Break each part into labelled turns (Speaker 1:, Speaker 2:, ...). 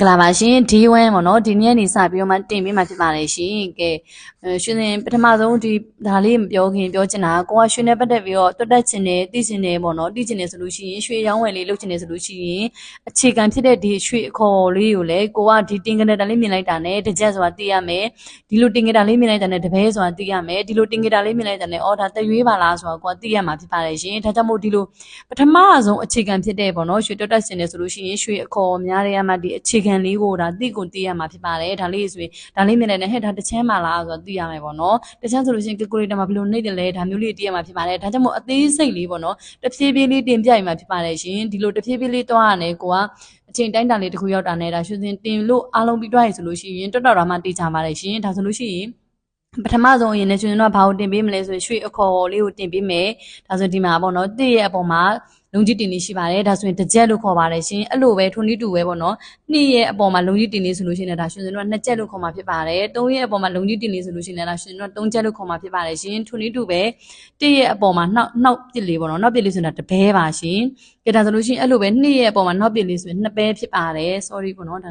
Speaker 1: ကလာပါရှင် D1 ပေါ့နော်ဒီနေ့နေစပြီးတော့မှတင်ပေးမှဖြစ်ပါတယ်ရှင်ကဲအဲရှင်စင်ပထမဆုံးဒီဒါလေးမပြောခင်ပြောချင်တာကိုကရွှေနဲ့ပတ်သက်ပြီးတော့တွတ်တက်ချင်တယ်သိချင်တယ်ပေါ့နော်သိချင်တယ်ဆိုလို့ရှိရင်ရွှေရောင်းဝယ်လေးလုပ်ချင်တယ်ဆိုလို့ရှိရင်အခြေခံဖြစ်တဲ့ဒီရွှေအခေါ်လေးကိုလည်းကိုကဒီတင်ကြတာလေးမြင်လိုက်တာနဲ့တစ်ချက်ဆိုတာသိရမယ်ဒီလိုတင်ကြတာလေးမြင်လိုက်တာနဲ့တပည့်ဆိုတာသိရမယ်ဒီလိုတင်ကြတာလေးမြင်လိုက်တာနဲ့အော်ဒါတရွေးပါလားဆိုတာကိုကသိရမှာဖြစ်ပါတယ်ရှင်ဒါကြောင့်မို့ဒီလိုပထမဆုံးအခြေခံဖြစ်တဲ့ပေါ့နော်ရွှေတွတ်တက်ချင်တယ်ဆိုလို့ရှိရင်ရွှေအခေါ်များတဲ့မှာဒီအခြေခံလေးကိုဒါသိကိုသိရမှာဖြစ်ပါတယ်ဒါလေးဆိုရင်ဒါလေးမြင်လိုက်တဲ့ဟဲ့ဒါတစ်ချမ်းပါလားဆိုတော့သိရမယ်ပေါ့နော်တစ်ချမ်းဆိုလို့ရှိရင် calculator မှာဘယ်လိုနှိပ်တယ်လဲဒါမျိုးလေးသိရမှာဖြစ်ပါတယ်ဒါကြောင့်မို့အသေးစိတ်လေးပေါ့နော်တဖြည်းဖြည်းလေးတင်ပြရမှာဖြစ်ပါတယ်ရှင်ဒီလိုတဖြည်းဖြည်းလေးတွားရတယ်ကိုကအချိန်တိုင်းတာလေးတစ်ခုရောက်တာနဲ့ဒါရွှေစင်တင်လို့အားလုံးပြီးတွားရဆိုလို့ရှိရင်တော်တော်တော်မှသိကြပါတယ်ရှင်ဒါဆိုလို့ရှိရင်ပထမဆုံးအရင်နဲ့ကျွန်းတော့ဘာကိုတင်ပေးမလဲဆိုရင်ရွှေအခေါ်လေးကိုတင်ပေးမယ်ဒါဆိုဒီမှာပေါ့နော်တည့်ရဲ့အပေါ်မှာ လုံကြီးတင်လေးရှိပါတယ်ဒါဆိုရင်တစ်ကြက်လို့ခေါ်ပါတယ်ရှင်အဲ့လိုပဲထုံနီးတူပဲပေါ့နော်နှစ်ရဲ့အပေါ်မှာလုံကြီးတင်လေးဆိုလို့ရှိရင်ဒါရှင်စင်တော့နှစ်ကြက်လို့ခေါ်မှာဖြစ်ပါတယ်သုံးရဲ့အပေါ်မှာလုံကြီးတင်လေးဆိုလို့ရှိရင်ဒါရှင်တော့သုံးကြက်လို့ခေါ်မှာဖြစ်ပါတယ်ရှင်ထုံနီးတူပဲတည့်ရဲ့အပေါ်မှာနှောက်နှောက်ပစ်လေးပေါ့နော်နှောက်ပစ်လေးဆိုတာတပဲပါရှင်ကြဒါဆိုလို့ရှိရင်အဲ့လိုပဲနှစ်ရဲ့အပေါ်မှာနှောက်ပစ်လေးဆိုရင်နှစ်ပဲဖြစ်ပါတယ် sorry ပေါ့နော်ဒါ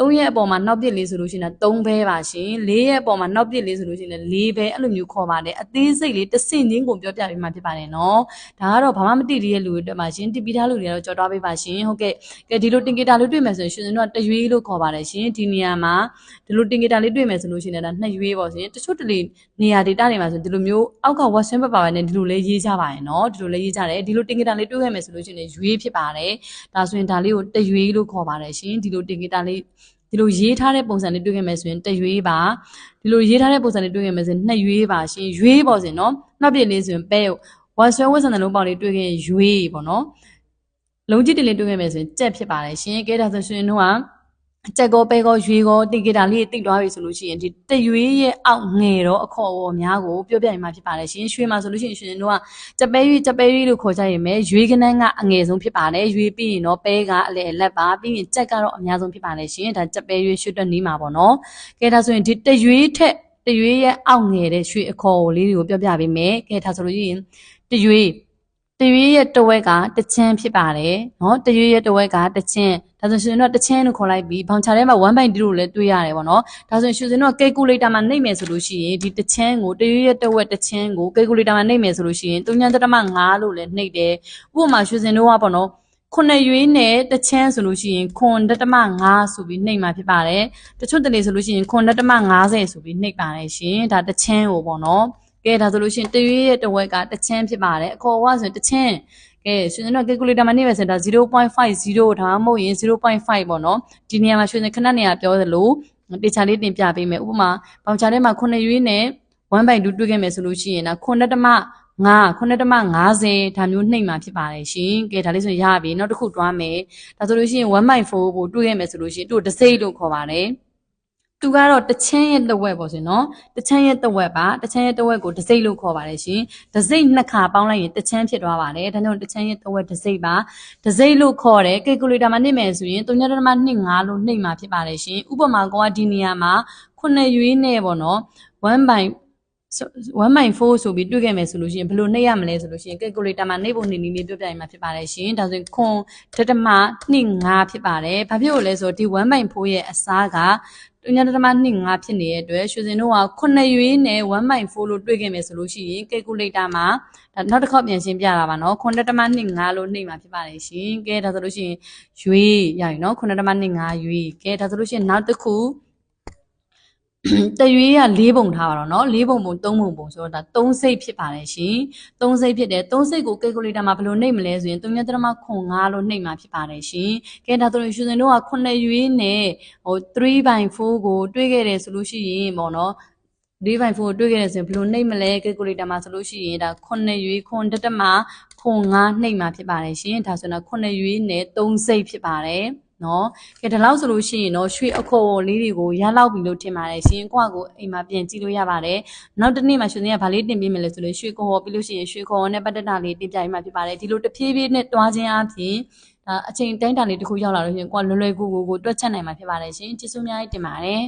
Speaker 1: 3ရက်အပေါ်မှာနောက်ပြစ်လေးဆိုလို့ရှိရင်3ဘဲပါရှင်4ရက်အပေါ်မှာနောက်ပြစ်လေးဆိုလို့ရှိရင်4ဘဲအဲ့လိုမျိုးခေါ်ပါတယ်အသေးစိတ်လေးတစ်ဆင့်ချင်းကိုပြောပြပေးမှဖြစ်ပါတယ်နော်ဒါကတော့ဘာမှမသိသေးတဲ့လူတွေအတွက်ပါရှင်တိပိထားလူတွေကတော့ကြော်တွားပေးပါရှင်ဟုတ်ကဲ့ကဲဒီလိုတင်ဂီတာလေးတွေ့မယ်ဆိုရင်ရှင်တို့ကတရွေးလို့ခေါ်ပါတယ်ရှင်ဒီနေရာမှာဒီလိုတင်ဂီတာလေးတွေ့မယ်ဆိုလို့ရှိရင်ဒါနှစ်ရွေးပေါ့ရှင်တချို့တလေနေရာ data တွေမှာဆိုဒီလိုမျိုးအောက်က WhatsApp ပါပါနဲ့ဒီလိုလေးရေးကြပါရဲ့နော်ဒီလိုလေးရေးကြတယ်ဒီလိုတင်ဂီတာလေးတွေ့ခဲ့မယ်ဆိုလို့ရှိရင်ရွေးဖြစ်ပါတယ်ဒါဆိုရင်ဒါလေးကိုတရွေးလို့ခေါ်ပါတယ်ရှင်ဒီလိုတင်ဂီတာလေး ဒီလိုရေးထားတဲ့ပုံစံလေးတွေ့ခဲ့မယ်ဆိုရင်တရွေးပါဒီလိုရေးထားတဲ့ပုံစံလေးတွေ့ခဲ့မယ်ဆိုရင်နှစ်ရွေးပါရှင်ရွေးပေါ့စင်နော်နောက်ပြည့်လေးဆိုရင်ပဲဝါဆွဲဝတ်ဆန်တဲ့လုံးပေါက်လေးတွေ့ခဲ့ရင်ရွေးပေါ့နော်လုံးကြီးတင်လေးတွေ့ခဲ့မယ်ဆိုရင်ကြက်ဖြစ်ပါတယ်ရှင်ကဲဒါဆိုရှင်တို့က အကြက်ကောပဲကောရွေကောတင်ကြတာလေးတိတ်သွားပြီဆိုလို့ရှိရင်ဒီတရွေးရဲ့အောက်ငယ်တော့အခေါ်အဝေါ်များကိုပြောပြရင်မှဖြစ်ပါတယ်ရှင်ရွှေမှာဆိုလို့ရှိရင်ရှင်တို့ကကြက်ပဲရွေကြက်ပဲရွေလို့ခေါ်ကြရင်ပဲရွေကနန်းကအငယ်ဆုံးဖြစ်ပါတယ်ရွေပြီးရင်တော့ပဲကအလဲလက်ပါပြီးရင်ကြက်ကတော့အများဆုံးဖြစ်ပါတယ်ရှင်ဒါကြက်ပဲရွေရွှေတွက်နီးမှာပေါ့နော်ကဲဒါဆိုရင်ဒီတရွေးထက်တရွေးရဲ့အောက်ငယ်တဲ့ရွှေအခေါ်လေးတွေကိုပြောပြပေးမယ်ကဲဒါဆိုလို့ရှိရင်တရွေး တရွေးရဲ့တဝက်ကတချင်းဖြစ်ပါတယ်နော်တရွေးရဲ့တဝက်ကတချင်းဒါဆိုရှင်တို့တချင်းလို့ခေါ်လိုက်ပြီးဘောင်ချာထဲမှာ1 by 2လို့လည်းတွေးရတယ်ပေါ့နော်ဒါဆိုရှင်ရှင်တို့ calculator မှာနှိပ်မယ်ဆိုလို့ရှိရင်ဒီတချင်းကိုတရွေးရဲ့တဝက်တချင်းကို calculator မှာနှိပ်မယ်ဆိုလို့ရှိရင်3.5လို့လည်းနှိပ်တယ်ဥပမာရှင်ရှင်တို့ကပေါ့နော်ခုနှစ်ရွေးနဲ့တချမ်းဆိုလို့ရှိရင်ခွန်တက်တမ5ဆိုပြီးနှိပ်มาဖြစ်ပါတယ်တချို့တလေဆိုလို့ရှိရင်ခွန်တက်တမ90ဆိုပြီးနှိပ်ပါတယ်ရှင်ဒါတချမ်းကိုပေါ့နော် ကဲဒါဆိုလို့ရှိရင်တရွေးရဲ့တဝက်ကတချမ်းဖြစ်ပါတယ်အခေါ်ဝဆိုရင်တချမ်းကဲရှင်တို့ calculator မှာနေမယ်ဆိုတော့0.50ဒါမှမဟုတ်ရင်0.5ပေါ့နော်ဒီနေရာမှာရှင်ခဏနေရာပြောသလိုတေချာလေးတင်ပြပေးမယ်ဥပမာဘောင်ချာထဲမှာခုနှစ်ရွေးနဲ့1/2တွေ့ခဲ့မယ်ဆိုလို့ရှိရင်ဒါခုနှစ်တမ9 9တမ50ဒါမျိုးနှိပ်မှာဖြစ်ပါတယ်ရှင်။ကဲဒါလေးဆိုရင်ရပြီ။နောက်တစ်ခုတွားမယ်။ဒါဆိုလို့ရှိရင်1/4ကိုတွေ့ခဲ့မယ်ဆိုလို့ရှိရင်သူ့တစိမ့်လို့ခေါ်ပါတယ်။ သူကတော့တချမ်းရဲ့တဝက်ပေါ့ရှင်နော်။တချမ်းရဲ့တဝက်ပါ။တချမ်းရဲ့တဝက်ကိုတစိမ့်လို့ခေါ်ပါတယ်ရှင်။တစိမ့်နှစ်ခါပေါင်းလိုက်ရင်တချမ်းဖြစ်သွားပါတယ်။ဒါကြောင့်တချမ်းရဲ့တဝက်တစိမ့်ပါ။တစိမ့်လို့ခေါ်တယ်။ calculator မှာနှိပ်မယ်ဆိုရင်3.25လို့နှိပ်မှာဖြစ်ပါတယ်ရှင်။ဥပမာကောဒီနေရာမှာ9ရွေးနဲ့ပေါ့နော်။1 by 1/4ဆိုပြီးတွေ့ခဲ့မယ်ဆိုလို့ရှိရင်ဘယ်လိုနှိပ်ရမလဲဆိုလို့ရှိရင် calculator မှာနှိပ်ဖို့နေနည်းလေးပြောပြရင်မှာဖြစ်ပါတယ်ရှင်ဒါဆိုရင်ခွန်ဒတမ2.5ဖြစ်ပါတယ်ဘာဖြစ်လို့လဲဆိုတော့ဒီ1/4ရဲ့အစားကတွညာဒတမ2.5ဖြစ်နေတဲ့အတွက်ရွှေစင်တို့က9ရွေးနဲ့1/4လို့တွေ့ခဲ့မယ်ဆိုလို့ရှိရင် calculator မှာဒါနောက်တစ်ခေါက်ပြန်ရှင်းပြတာပါနော်9ဒတမ2.5လို့နှိပ်မှာဖြစ်ပါတယ်ရှင်ကဲဒါဆိုလို့ရှိရင်ရွေးရပြီနော်9ဒတမ2.5ရွေးကဲဒါဆိုလို့ရှိရင်နောက်တစ်ခု တရွေးက၄ပုံထားပါတော့เนาะ၄ပုံပုံ၃ပုံပုံဆိုတော့ဒါ၃စိတ်ဖြစ်ပါတယ်ရှင်၃စိတ်ဖြစ်တယ်၃စိတ်ကို calculator မှာဘယ်လိုနှိပ်မလဲဆိုရင်3.5လို့နှိပ်မှာဖြစ်ပါတယ်ရှင်ကဲဒါဆိုရင်ရှင်စင်တို့က9ရွေးနဲ့ဟို3/4ကိုတွေးခဲ့တယ်ဆိုလို့ရှိရင်ပေါ့เนาะ3/4ကိုတွေးခဲ့တယ်ဆိုရင်ဘယ်လိုနှိပ်မလဲ calculator မှာဆိုလို့ရှိရင်ဒါ9ရွေးခွန်တက်တမခွန်5နှိပ်မှာဖြစ်ပါတယ်ရှင်ဒါဆိုတော့9ရွေးနဲ့3စိတ်ဖြစ်ပါတယ် နော်ကဲဒီလောက်ဆိုလို့ရှိရင်တော့ရွှေအခေါ်လေးတွေကိုရလောက်ပြီလို့ထင်ပါတယ်ရှင်ကိုကကိုအိမ်မှာပြန်ကြည့်လို့ရပါတယ်နောက်တစ်နေ့မှရွှေစင်းကဗာလေးတင်ပေးမယ်လဲဆိုလို့ရွှေခေါ်ပြီးလို့ရှိရင်ရွှေခေါ်နဲ့ပတ်သက်တာလေးတင်ပြရမှာဖြစ်ပါတယ်ဒီလိုတစ်ဖြည်းဖြည်းနဲ့တွားခြင်းအပြင်ဒါအချိန်တိုင်းတာလေးတစ်ခုရောက်လာလို့ရှင်ကိုကလွယ်လွယ်ကူကူကိုတွက်ချက်နိုင်မှာဖြစ်ပါတယ်ရှင်ကျေးဇူးအများကြီးတင်ပါတယ်